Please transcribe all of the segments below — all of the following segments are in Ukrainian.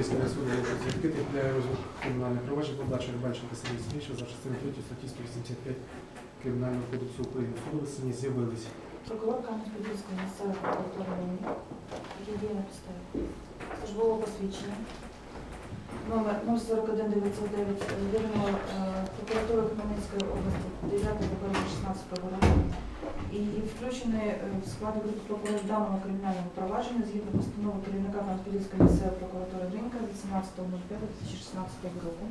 рішення суду відкрити для розвитку кримінальних проваджень подачі Рибальченка Сергія Сергійовича за частиною 3 статті 185 Кримінального кодексу України. Суду весені з'явились. Прокурор прокуратури імені, який діє на підставі службового посвідчення номер 04199 видано е, прокуратури Хмельницької області 9 по 16 року і включений е, в склад групи прокурорів даного кримінального провадження згідно постанови керівника Кам'янець-Подільської місцевої прокуратури Ринка від 17.05.2016 року.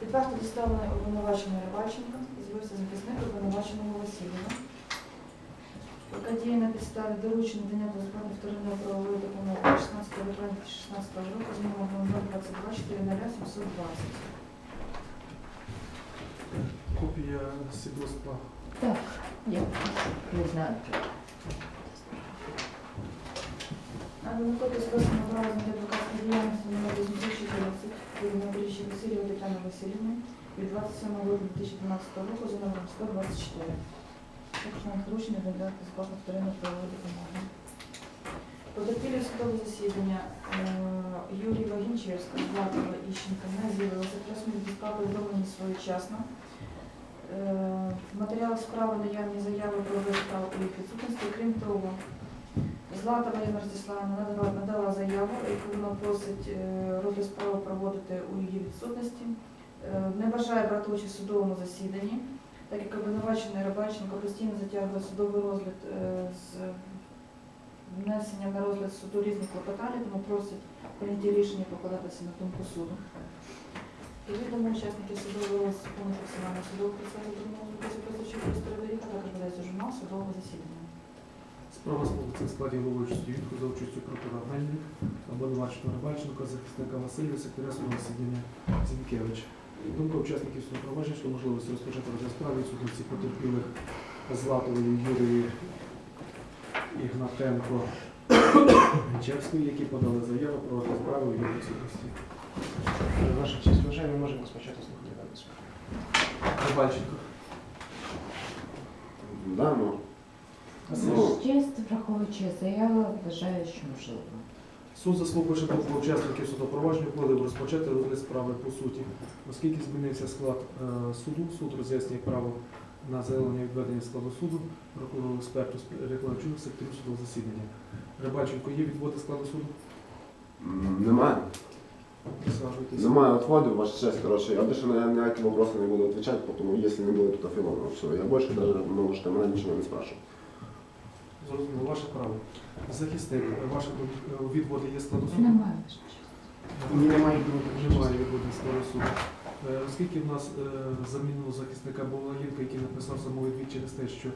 Підварто доставлений обвинувачений Рибальченко, з'явився захисник обвинуваченого Васильєва. Яка діє на підставі доручення дання до збройної вторинної правової допомоги 16 травня 2016 року з номером 022 720. Копія свідоцтва Так, я не знаю. Надо копію свідоцтва на право знайти адвокатської діяльності номер 8014 Києва Борища Васильєва Тетяни Васильівни від 27 липня 2012 року за номером 124. Також нам доручення надати безплатну вторинну правову допомогу. Потерпілі в судове засідання е, Юрій Вагінчевська, Златова Іщенка не з'явилася. Просимо відпускали повідомлені своєчасно. Е, В матеріалах справи наявні заяви про справ у їх відсутності. Крім того, Златова Ірина Ростиславівна надала, надала заяву, яку вона просить е, розгляд справи проводити у її відсутності. Не бажає брати участь в судовому засіданні, так як обвинувачений Рибальченко постійно затягує судовий розгляд е, з внесенням на розгляд суду різних клопотань, тому просить прийняті рішення покладатися на думку суду. Відомо учасників судового розгляду повних судового процесу позичів Кострової, також ведеться журнал судового засідання. Справа сходиться в складі головуючості відку за участю прокурора Мельник, обвинуваченого Рибальченка, захисника Васильєва, секретаря судового засідання Зінкевич. Думка учасників судового провадження щодо можливості розпочати розгляд справи відсутності потерпілих Златової Юрії Ігнатенко Гончевської, які подали заяву про розгляд справи у її відсутності. Ваша честь, вважаю, ми можемо розпочати слухати дану справу. Рибальченко. Да, ну. Честь, враховуючи заяву, вважаю, що можливо. Суд заслухавши учасників судопровадження, ухвалив розпочати розгляд справи по суті. Оскільки змінився склад е, суду, суд роз'яснює право на заявлення відведення складу суду, прокурору експерту рекламчу сектору судового засідання. Рибаченко, є відводи складу суду? Немає. Немає отводів, ваша честь, короче. Я більше на ніякі вопроси не буду отвечать, потому если не будет тут Филонова, все. Я больше даже, можете мене нічого не спрашивать. Зрозуміло, ваше право. Захисник, ваші е, відводи є складу суду? Немає. Немає. Немає відводів складу суду. Е, Оскільки в нас е, замінило захисника був Лагінка, який написав самовідвід через те, що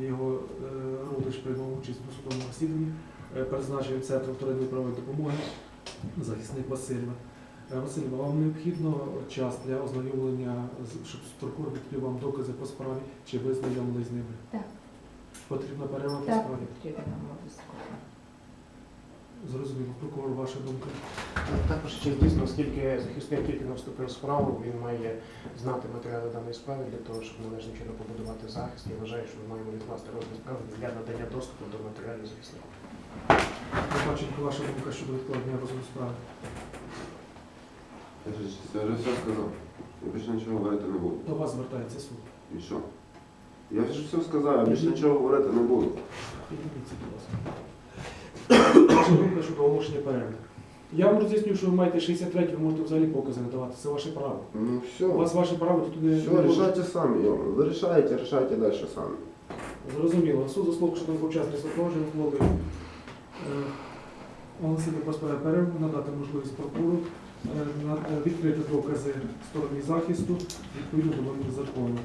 його е, родич приймав участь у судовому розслідуванні, е, призначив центру вторинної правової допомоги захисник Васильєва. Е, Васильєва, вам необхідно час для ознайомлення, щоб прокурор відкрив вам докази по справі, чи ви знайомили з ними? Так. Потрібна перерва по Так, справі? потрібно нам. Зрозуміло, прокурор, ваша думка. Також честь дійсно, оскільки захисник тільки не вступив в справу, він має знати матеріали даної справи для того, щоб належним чином побудувати захист. Я вважаю, що ми маємо відкласти розгляд справи для надання доступу до матеріалів захисника. Баченко, ваша думка щодо відкладення розгляду справи. Я вже все сказав. Я більше нічого говорити не буду. До вас звертається суд. І що? Я вже все сказав, я більше нічого говорити не буду. Будь ласка. Оголошення перерви. Я вам роз'ясню, що ви маєте 63, ви можете взагалі покази не давати. Це ваше право. Ну все. У вас ваше право тут не, Все, решайте самі, йо. Ви рішаєте, рішайте далі самі. Зрозуміло. Суд заслухав, що думку учасників супроводження ухвалив е, оголосити про справу перерву, надати можливість прокурору е, на- е, відкрити докази стороні захисту відповідно до вимог закону.